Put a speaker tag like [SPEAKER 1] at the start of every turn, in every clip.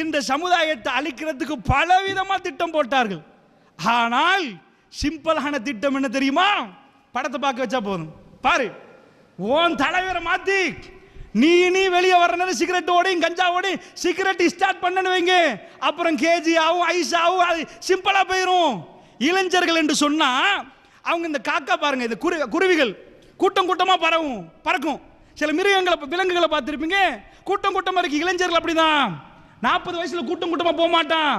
[SPEAKER 1] இந்த சமுதாயத்தை அழிக்கிறதுக்கு பலவிதமாக திட்டம் போட்டார்கள். ஆனால் சிம்பிளான திட்டம் என்ன தெரியுமா? படத்தை பார்க்க வச்சா போதும். பாரு ஓன் தலைவரை மாத்தி நீ நீ வெளியே வரணும் சிகரெட் ஓடையும் கஞ்சா ஓடையும் சிகரெட் ஸ்டார்ட் பண்ணனு வைங்க. அப்புறம் கேஜி ஆகும் ஐஸ் ஆகும் அது சிம்பிளா போயிடும் இளைஞர்கள் என்று சொன்னா அவங்க இந்த காக்கா பாருங்க இந்த குரு குருவிகள் கூட்டம் கூட்டமா பறவும் பறக்கும். சில மிருகங்களை விலங்குகளை பார்த்துருப்பீங்க. கூட்டம் கூட்டமாக இருக்கு. இளைஞர்கள் அப்படிதான். நாற்பது வயசில் கூட்டம் கூட்டமாக போக மாட்டான்.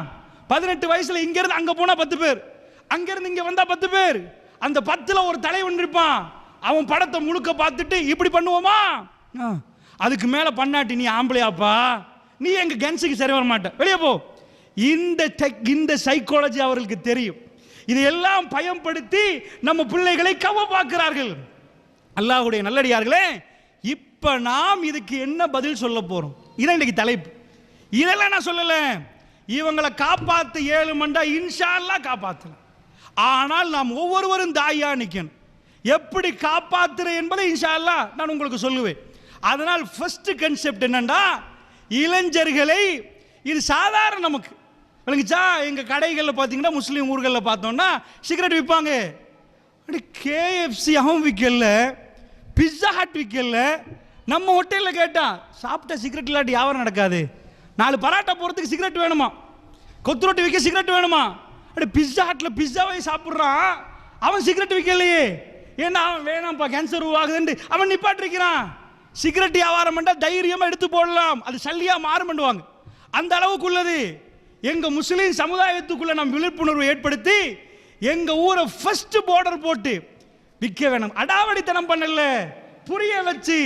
[SPEAKER 1] பதினெட்டு வயசில் இங்கேருந்து அங்கே போனால் பத்து பேர். அங்கேருந்து இங்கே வந்தால் பத்து பேர். அந்த பத்தில் ஒரு தலைவன் இருப்பான் அவன் படத்தை முழுக்க பார்த்துட்டு இப்படி பண்ணுவோமா? அதுக்கு மேலே பண்ணாட்டி நீ ஆம்பளையாப்பா. நீ எங்கள் கன்ஸுக்கு சரி வர மாட்டேன் வெளியே போ. இந்த டெக் இந்த சைக்காலஜி அவர்களுக்கு தெரியும். இதையெல்லாம் பயன்படுத்தி நம்ம பிள்ளைகளை கவ பார்க்கிறார்கள். அல்லாஹ்வுடைய நல்லடியார்களே இப்போ நாம் இதுக்கு என்ன பதில் சொல்ல போகிறோம் இதான் இன்றைக்கு தலைப்பு. இதெல்லாம் நான் சொல்லலை. இவங்களை காப்பாற்ற ஏழு மண்டா இன்ஷால்லாம் காப்பாற்றலாம் ஆனால் நாம் ஒவ்வொருவரும் தாயா நிக்கணும். எப்படி காப்பாற்றுற என்பதை இன்ஷால்லா நான் உங்களுக்கு சொல்லுவேன். அதனால் ஃபஸ்ட்டு கன்செப்ட் என்னென்னா இளைஞர்களை இது சாதாரண நமக்கு. விளங்குச்சா? எங்கள் கடைகளில் பார்த்தீங்கன்னா முஸ்லீம் ஊர்களில் பார்த்தோம்னா சிகரெட் விற்பாங்க அப்படி கேஎஃப்சி அவன் விற்கல பிஸ்ஸா ஹட் விற்கல நம்ம ஹோட்டலில் கேட்டான் சாப்பிட்ட சிகரெட் இல்லாட்டி யாவரம் நடக்காது. நாலு பராட்டா போகிறதுக்கு சிகரெட் வேணுமா? கொத்து ரொட்டி விற்க சிகரெட் வேணுமா? அப்படி பிஸ்ஸா ஹட்டில் பிஸ்ஸாவை சாப்பிட்றான். அவன் சிகரெட் விற்கலையே ஏன்னா அவன் வேணாம்ப்பா கேன்சர் உருவாகுதுன்ட்டு. அவன் நிப்பாட்டிருக்கிறான் சிகரெட் வியாபாரம் பண்ணால் தைரியமாக எடுத்து போடலாம். அது சல்லியாக மாறும் பண்ணுவாங்க. அந்த அளவுக்குள்ளது. எங்கள் முஸ்லீம் சமுதாயத்துக்குள்ளே நம் விழிப்புணர்வு ஏற்படுத்தி எங்கள் ஊரை ஃபஸ்ட்டு பார்டர் போட்டு விற்க வேணும். அடாவடித்தனம் பண்ணல. புரிய வச்சு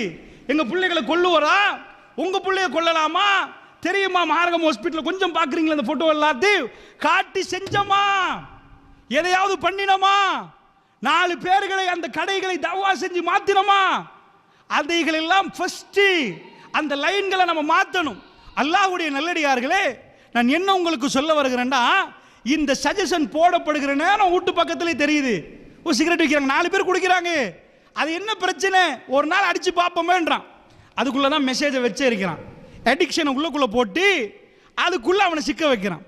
[SPEAKER 1] எங்கள் பிள்ளைகளை கொல்லுவரா உங்கள் பிள்ளைய கொல்லலாமா? தெரியுமா? மார்க்கம் ஹாஸ்பிட்டல் கொஞ்சம் பார்க்குறீங்களா அந்த ஃபோட்டோ எல்லாத்தையும்? காட்டி செஞ்சோமா? எதையாவது பண்ணினோமா? நாலு பேர்களை அந்த கடைகளை தவா செஞ்சு மாத்தினோமா? அதைகள் எல்லாம் ஃபஸ்ட்டு அந்த லைன்களை நம்ம மாற்றணும் அல்லாஹுடைய நல்லடியார்களே நான் என்ன உங்களுக்கு சொல்ல வருகிறேன்னா இந்த சஜஷன் போடப்படுகிற நேரம் வீட்டு பக்கத்துலேயே தெரியுது. ஒரு சிகரெட் விற்கிறாங்க நாலு பேர் குடிக்கிறாங்க. அது என்ன பிரச்சனை? ஒரு நாள் அடித்து பார்ப்போமேன்றான். அதுக்குள்ளே தான் மெசேஜை வச்சே இருக்கிறான். அடிக்ஷனை உள்ளக்குள்ளே போட்டு அதுக்குள்ளே அவனை சிக்க வைக்கிறான்.